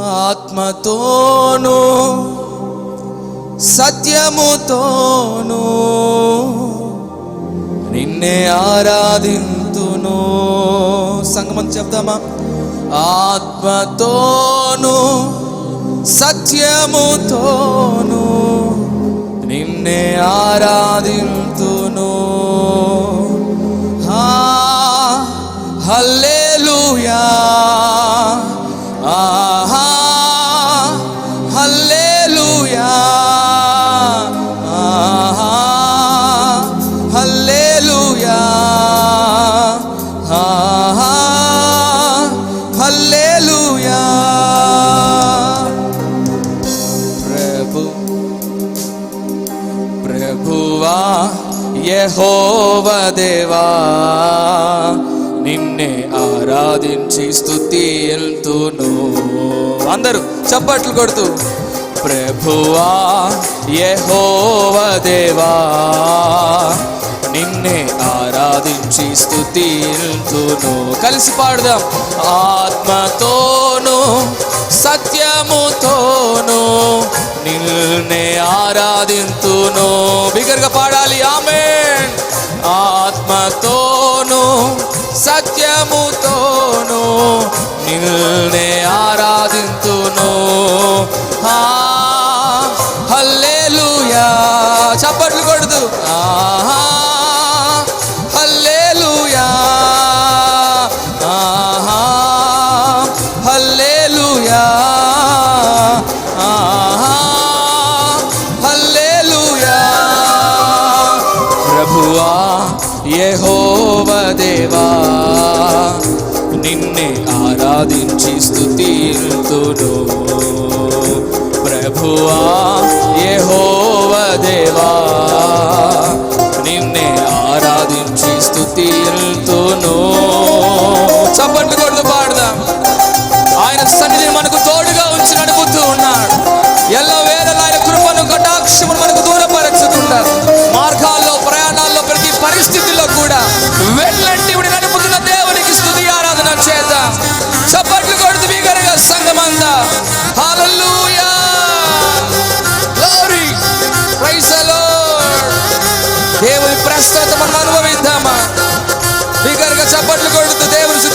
ఆత్మతోను సత్యముతోను నిన్నే ఆరాధింతును. సంగమం చెప్తామా ఆత్మతోను సత్యముతోను నిన్నే ఆరాధింతును. యెహోవ దేవా నిన్నే ఆరాధించి స్తుతిల్తును అందరూ చప్పట్లు కొడుతూ ప్రభువా యెహోవ దేవా నిన్నే ఆరాధించి స్తుతిల్తును కలిసి పాడదాం ఆత్మతోను సత్యముతోను నిన్నే ఆరాధింతును. బిగరగా పాడాలి ఆమె ఆత్మతోను సత్యముతోను నిన్నే ఆరాధింతును. ఆ హల్లెలూయా. చప్పట్లు కొడుతూ. ఆహా హల్లెలూయా. ఆహా హల్లెలూయా. ఆహా హల్లెలూయా. ప్రభువా యెహోవ దేవా నిన్నే ఆరాధించి స్తుతిల్తును ప్రభువా యెహోవ దేవా నిన్నే ఆరాధించి స్తుతిల్తును చప్పట్లు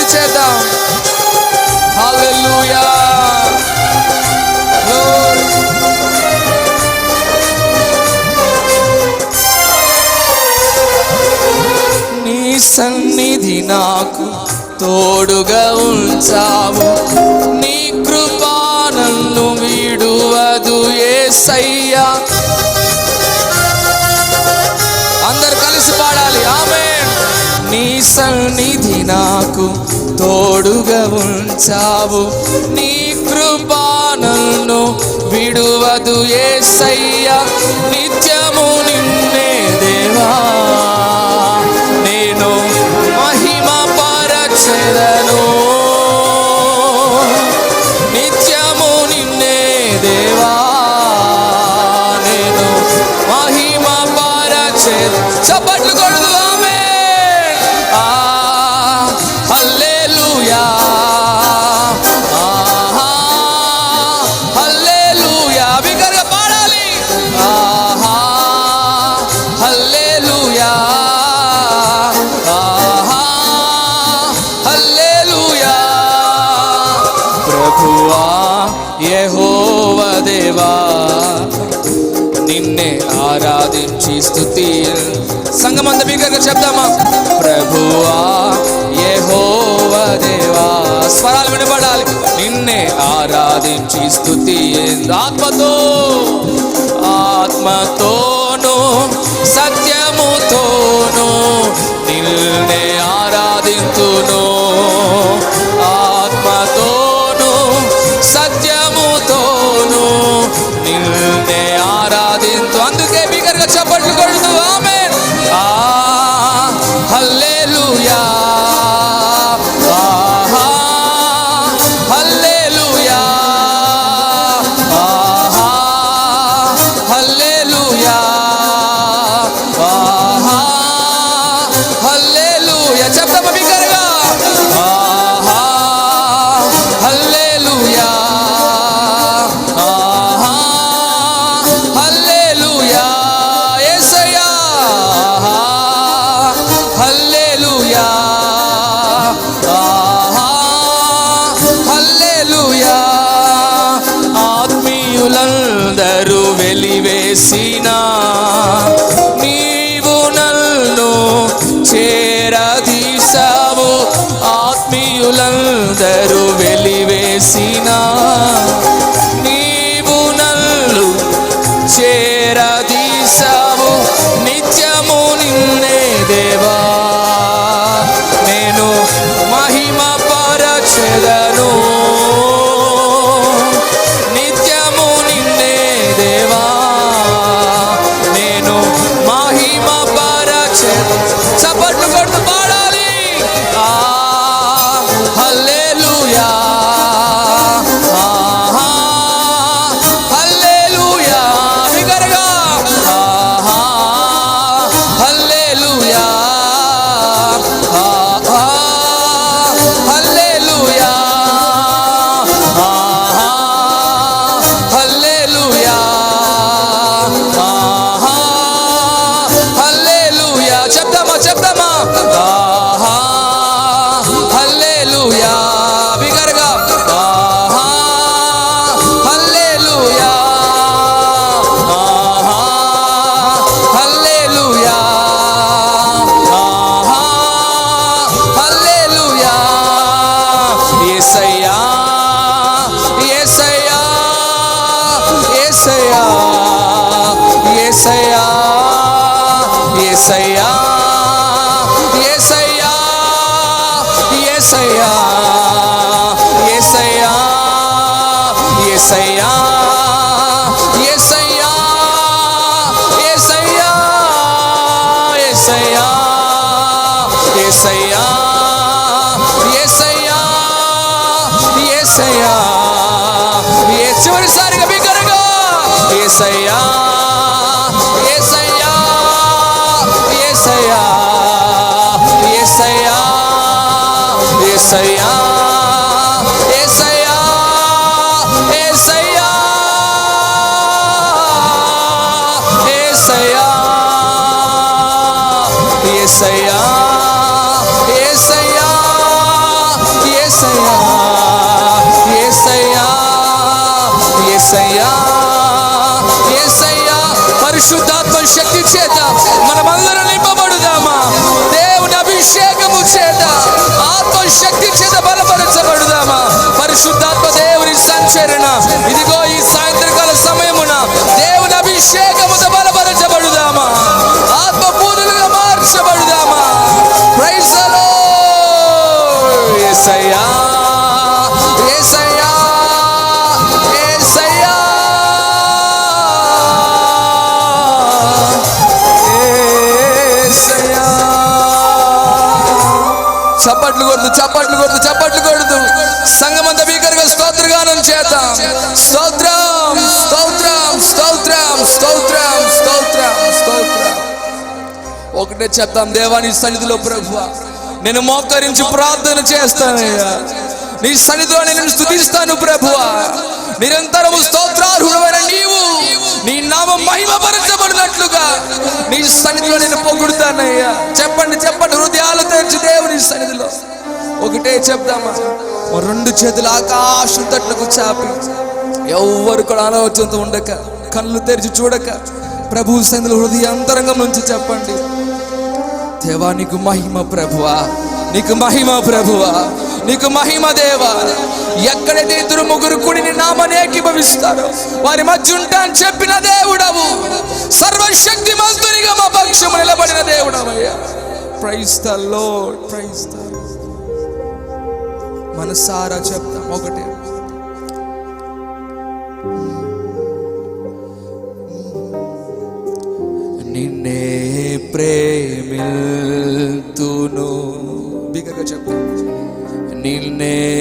దేవుని చేద్దాం హల్లెలూయా నీ సన్నిధి నాకు తోడుగా ఉంచావు. తోడుగా ఉంచావు. నీ కృపా నన్ను విడువదు ఏసయ్యా. నిత్య ఆరాధించి స్థుతి సంగమంత బిగ్గరగా చెప్దామా? ప్రభువా యెహోవ దేవా స్వరాలు వినపడాలి. నిన్నే ఆరాధించి స్థుతి ఆత్మతో ఆత్మతోను సత్యముతోను నిన్నే ఆ చేసినా నీవు నన్ను చేరదీసావు ఆత్మీయులందరూ వెలివేసినా నీవు నల్లు చేరదీసావు యేసయ్యా యేసయ్యా యేసయ్యా యేసయ్యా యేసయ్యా యేసయ్యా యేసయ్యా యేసయ్యా యేసయ్యా పరిశుద్ధాత్మ శక్తి చేత మనమందరం చేత ఆత్మశక్తి చేత బలపరచబడుదామా? పరిశుద్ధాత్మ దేవుని సంచరణ. ఇదిగో ఈ సాయంత్రకాల సమయమున దేవుని అభిషేకముతో బలపరచబడుదామా? చప్పట్లు కొడుతూ సంగమంత భీకరగా స్తోత్రగానం చేద్దాం. స్తోత్రం స్తోత్రం స్తోత్రం స్తోత్రం స్తోత్రం స్తోత్రం. ఒకటే చెప్తాం దేవాని సన్నిధిలో ప్రభు నేను మోకరించి ప్రార్థన చేస్తానయ్యా. నీ సన్నిధిలో నేను స్థుతిస్తాను ప్రభువా. నిరంతరము స్తోత్రార్హుడమైన నీవు నీ నామం మహిమపరచబడినట్లుగా నీ సన్నిధిలో నేను పొగుడుతానయ్యా. చెప్పండి చెప్పండి హృదయ చెప్దామా? రెండు చేతులు ఆకాశం తట్టుకు చాపి. ఎవ్వరు కూడా ఆలోచనతో ఉండక కళ్ళు తెరిచి చూడక ప్రభు సన్నిధిలో హృదయ అంతరంగం నుంచి చెప్పండి. దేవా నీకు మహిమ ప్రభువా నీకు మహిమ ప్రభువా నీకు మహిమ దేవా. ఎక్కడైతే ఇద్దరు ముగ్గురు కూడి నీ నామని ఏకీభవిస్తారో వారి మధ్య ఉంటా అని చెప్పిన దేవుడవు. సర్వశక్తి మంతునిగా మా పక్షము నిలబడిన దేవుడవయ్యా. Praise the Lord praise the మనసారా చెప్తాం. ఒకటే. నిన్నే ప్రేమిల్తును. బిగ్గరగా చెప్తాను నిన్నే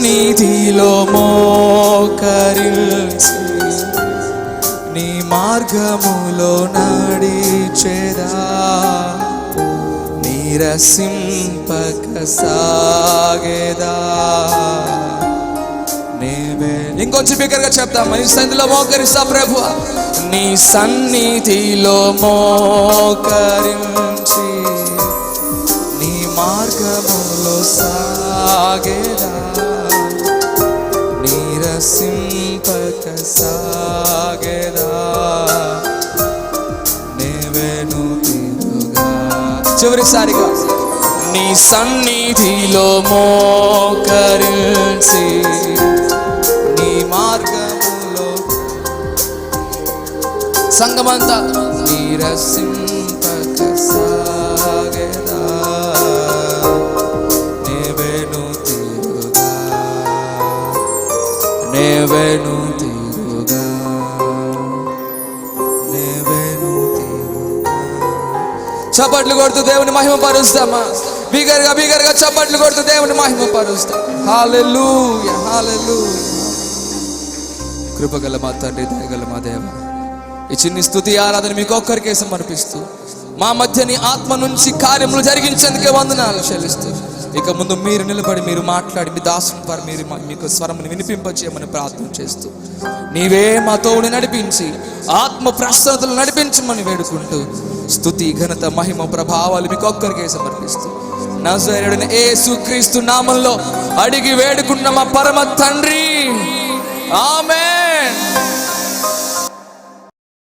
సన్నిధిలో మోకరిల్చి నీ మార్గములో నడిచేదా? నీరసింపక సాగేదా? నీవే. ఇంకో ఇంకొంచెం బిగ్గరగా చెప్తాం నీ సన్నిధిలో మోకరిస్తా ప్రభు. నీ సన్నిధిలో మోకరించి నీ మార్గములో సాగేదా? నీరసింపక సాగేదా? నేవేను చివరిసారిగా నీ సన్నిధిలో మోకరించి నీ మార్గములో సంగమంతా నీరసింప నేవేను తిరుగా నేవేను తిరుగా. చప్పట్లు కొడుతూ దేవుని మహిమ పరుస్తామా? బిగరగా బిగరగా చప్పట్లు కొడుతూ దేవుని మహిమ పరుస్తాం. హాలెలూయా హాలెలూయా కృపగల మా తండ్రి దయగల మా దేవ. ఈ చిన్ని స్థుతి ఆరాధన మీకు ఒక్కరికే సమర్పిస్తూ మా మధ్య నీ ఆత్మ నుంచి కార్యములు జరిగించేందుకే వందనాలు చెల్లిస్తూ. ఇక ముందు మీరు నిలబడి మీరు మాట్లాడి మీ దాసుని వారు మీరు మీకు స్వరమును వినిపింపచేయమని ప్రార్థన చేస్తూ నీవే మా తోడు నడిపించి ఆత్మ ప్రసన్నతలు నడిపించమని వేడుకుంటూ స్థుతి ఘనత మహిమ ప్రభావాలు మీకు ఒక్కరికే సమర్పిస్తూ నజరేయుడైన ఏ సుక్రీస్తు నామంలో అడిగి వేడుకున్న మా పరమ తండ్రి. ఆమె